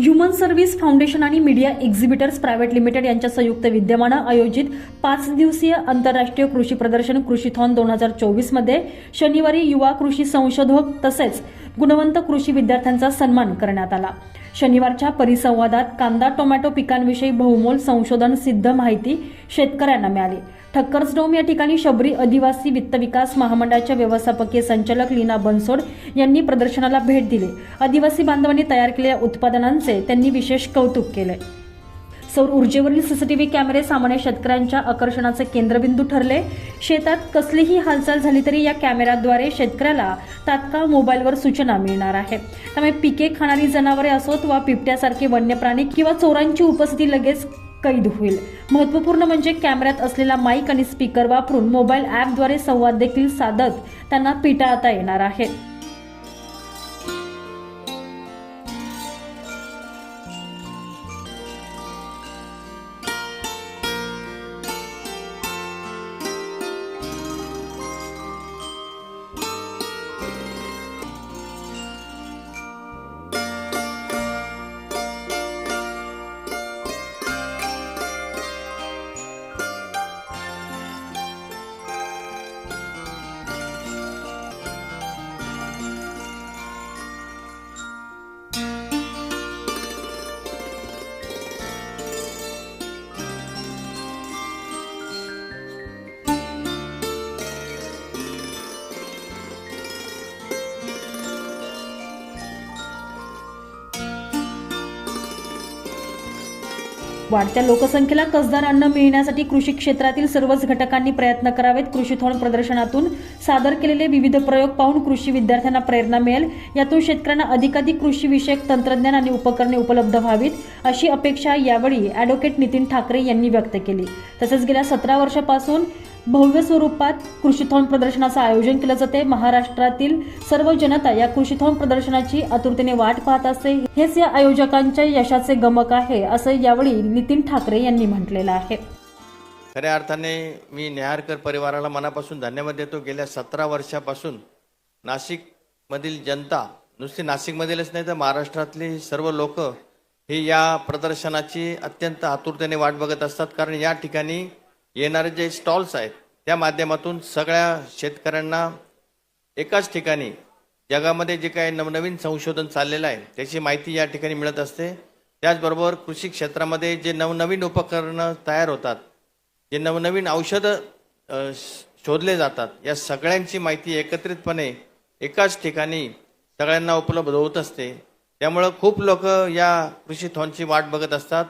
Human service foundation आणि media exhibitors private limited यांच्या संयुक्त विद्यमानं आयोजित पाच दिवसीय आंतरराष्ट्रीय कृषी प्रदर्शन कृषीथॉन दोन हजार चोवीसमध्ये शनिवारी युवा कृषी संशोधक तसेच गुणवंत कृषी विद्यार्थ्यांचा सन्मान करण्यात आला. शनिवारच्या परिसंवादात कांदा टोमॅटो पिकांविषयी बहुमोल संशोधन सिद्ध माहिती शेतकऱ्यांना मिळाली. ठक्करसडोम या ठिकाणी शबरी आदिवासी वित्त विकास महामंडळाच्या व्यवस्थापकीय संचालक लीना बनसोड यांनी प्रदर्शनाला भेट दिली. आदिवासी बांधवांनी तयार केलेल्या उत्पादनांचे त्यांनी विशेष कौतुक केले. सौर ऊर्जेवरील सीसीटीव्ही कॅमेरे सामान्य शेतकऱ्यांच्या आकर्षणाचे केंद्रबिंदू ठरले. शेतात कसलीही हालचाल झाली तरी या कॅमेऱ्याद्वारे शेतकऱ्याला तात्काळ मोबाईलवर सूचना मिळणार आहे. त्यामुळे पिके खाणारी जनावरे असोत वा बिबट्यासारखे वन्य प्राणी किंवा चोरांची उपस्थिती लगेच कैद होईल. महत्त्वपूर्ण म्हणजे कॅमेऱ्यात असलेला माईक आणि स्पीकर वापरून मोबाईल ॲपद्वारे संवाद देखील साधत त्यांना पिटाळता येणार आहे. वाढत्या लोकसंख्येला कसदार अन्न मिळण्यासाठी कृषी क्षेत्रातील सर्वच घटकांनी प्रयत्न करावेत. कृषीथॉन प्रदर्शनातून सादर केलेले विविध प्रयोग पाहून कृषी विद्यार्थ्यांना प्रेरणा मिळेल. यातून शेतकऱ्यांना अधिकाधिक कृषीविषयक तंत्रज्ञान आणि उपकरणे उपलब्ध व्हावीत अशी अपेक्षा यावेळी ॲडव्होकेट नितीन ठाकरे यांनी व्यक्त केली. तसंच गेल्या सतरा वर्षापासून भव्य स्वरूपात कृषीथॉन प्रदर्शनाचं आयोजन केलं जाते. महाराष्ट्रातील सर्व जनता या कृषीथॉन प्रदर्शनाची आतुरतेने वाट पाहत असते. हेच या आयोजकांच्या यशाचे गमक आहे असं यावेळी नितीन ठाकरे यांनी म्हटलेलं आहे. खऱ्या अर्थाने मी नेहारकर परिवाराला मनापासून धन्यवाद देतो. गेल्या सतरा वर्षापासून नाशिकमधील जनता नुसती नाशिकमधीलच नाही तर महाराष्ट्रातली सर्व लोक ही या प्रदर्शनाची अत्यंत आतुरतेने वाट बघत असतात. कारण या ठिकाणी येणारे जे स्टॉल्स आहेत त्या माध्यमातून सगळ्या शेतकऱ्यांना एकाच ठिकाणी जगामध्ये जे काही नवनवीन संशोधन चाललेलं आहे त्याची माहिती या ठिकाणी मिळत असते. त्याचबरोबर कृषी क्षेत्रामध्ये जे नवनवीन उपकरणं तयार होतात जे नवनवीन औषधं श- शोधले जातात या सगळ्यांची माहिती एकत्रितपणे एकाच ठिकाणी सगळ्यांना उपलब्ध होत असते. त्यामुळं खूप लोक या कृषी थॉनची वाट बघत असतात.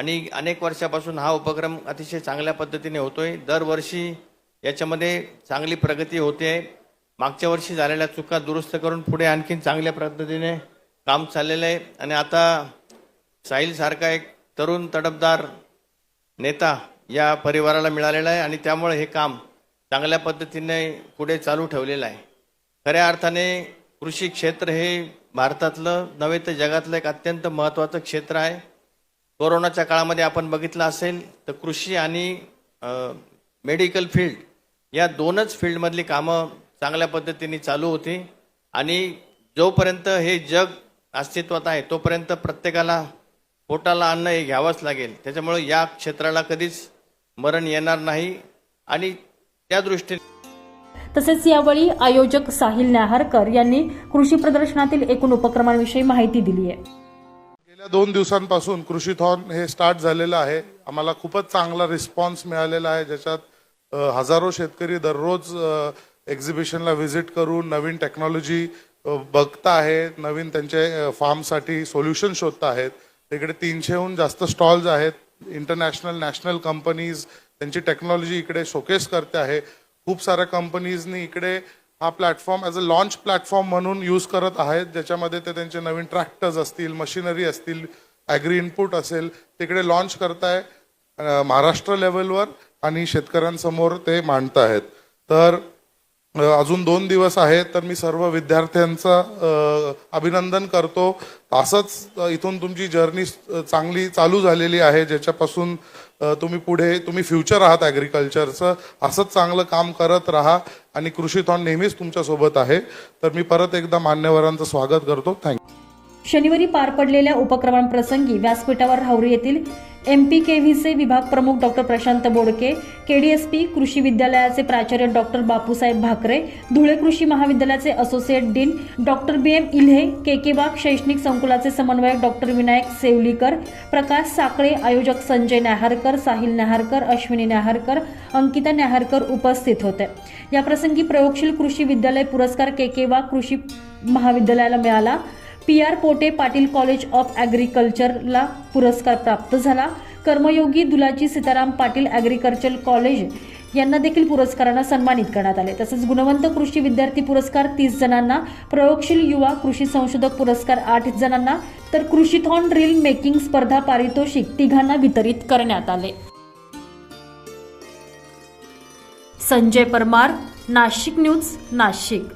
आणि अनेक वर्षापासून हा उपक्रम अतिशय चांगल्या पद्धतीने होतोय. दरवर्षी याच्यामध्ये चांगली प्रगती होते. मागच्या वर्षी झालेल्या चुका दुरुस्त करून पुढे आणखीन चांगल्या पद्धतीने काम चाललेलं आहे. आणि आता साहिलसारखा एक तरुण तडफदार नेता या परिवाराला मिळालेला आहे आणि त्यामुळे हे काम चांगल्या पद्धतीने पुढे चालू ठेवलेलं आहे. खऱ्या अर्थाने कृषी क्षेत्र हे भारतातलं नव्हे तर जगातलं एक अत्यंत महत्त्वाचं क्षेत्र आहे. कोरोनाच्या काळामध्ये आपण बघितलं असेल तर कृषी आणि मेडिकल फील्ड या दोनच फील्डमधली कामं चांगल्या पद्धतीने चालू होती. आणि जोपर्यंत हे जग अस्तित्वात आहे तोपर्यंत प्रत्येकाला पोटाला अन्न हे घ्यावंच लागेल. त्याच्यामुळे या क्षेत्राला कधीच मरण येणार नाही. आणि त्या दृष्टीने तसेच यावेळी आयोजक साहिल न्याहारकर यांनी कृषी प्रदर्शनातील एकूण उपक्रमांविषयी माहिती दिली आहे. गेल्या दोन दिवसांपासून कृषीथॉन हे स्टार्ट झालेलं आहे. आम्हाला खूपच चांगला रिस्पॉन्स मिळालेला आहे. ज्याच्यात हजारो शेतकरी दररोज एक्झिबिशनला व्हिजिट करून नवीन टेक्नॉलॉजी बघता आहेत. नवीन त्यांचे फार्मसाठी सोल्युशन शोधता आहेत तिकडे तीनशेहून जास्त स्टॉल्स आहेत. इंटरनॅशनल नॅशनल कंपनीज त्यांची टेक्नॉलॉजी इकडे शोकेस करते आहे. खूप साऱ्या कंपनीजनी इकडे हा platform as a launch platform म्हणून यूज करत आहेत. ज्याच्यामध्ये ते त्यांचे नवीन ट्रॅक्टर्स असतील मशिनरी असतील ॲग्री इनपुट असेल तिकडे लॉन्च करताय महाराष्ट्र लेवलवर आणि शेतकऱ्यांसमोर ते मांडत आहेत तर अजून दोन दिवस आहेत तर मी सर्व विद्यार्थ्यांचं अभिनंदन करतो. असंच इथून तुमची जर्नी चांगली चालू झालेली आहे ज्याच्यापासून तुम्ही पुढे तुम्ही फ्युचर आहात ॲग्रिकल्चरचं असंच चांगलं काम करत राहा. आणि कृषीथॉन नेहमीच तुमच्यासोबत आहे. तर मी परत एकदा मान्यवरांचं स्वागत करतो. थँक्यू शनिवारी पार पडलेल्या उपक्रमांप्रसंगी व्यासपीठावर राहुरी येथील एम पी के व्हीचे विभाग प्रमुख doctor Prashant Bodke K D S P कृषी विद्यालयाचे प्राचार्य डॉक्टर बापूसाहेब भाकरे धुळे कृषी महाविद्यालयाचे associate dean doctor B M Ilhe K K Bag शैक्षणिक संकुलाचे समन्वयक डॉक्टर विनायक सेवलीकर प्रकाश साकळे आयोजक संजय नाहारकर साहिल नाहारकर अश्विनी नाहारकर अंकिता नाहारकर उपस्थित होते. याप्रसंगी प्रयोगशील कृषी विद्यालय पुरस्कार के के बाग कृषी महाविद्यालयाला मिळाला. P R Pote Patil college of ॲग्रिकल्चरला पुरस्कार प्राप्त झाला. कर्मयोगी दुलाजी सीताराम पाटील ॲग्रिकल्चर कॉलेज यांना देखील पुरस्कारांना सन्मानित करण्यात आले. तसेच गुणवंत कृषी विद्यार्थी पुरस्कार तीस जणांना प्रयोगशील युवा कृषी संशोधक पुरस्कार आठ जणांना तर कृषीथॉन ड्रिल मेकिंग स्पर्धा पारितोषिक तिघांना वितरित करण्यात आले. संजय परमार नाशिक न्यूज नाशिक.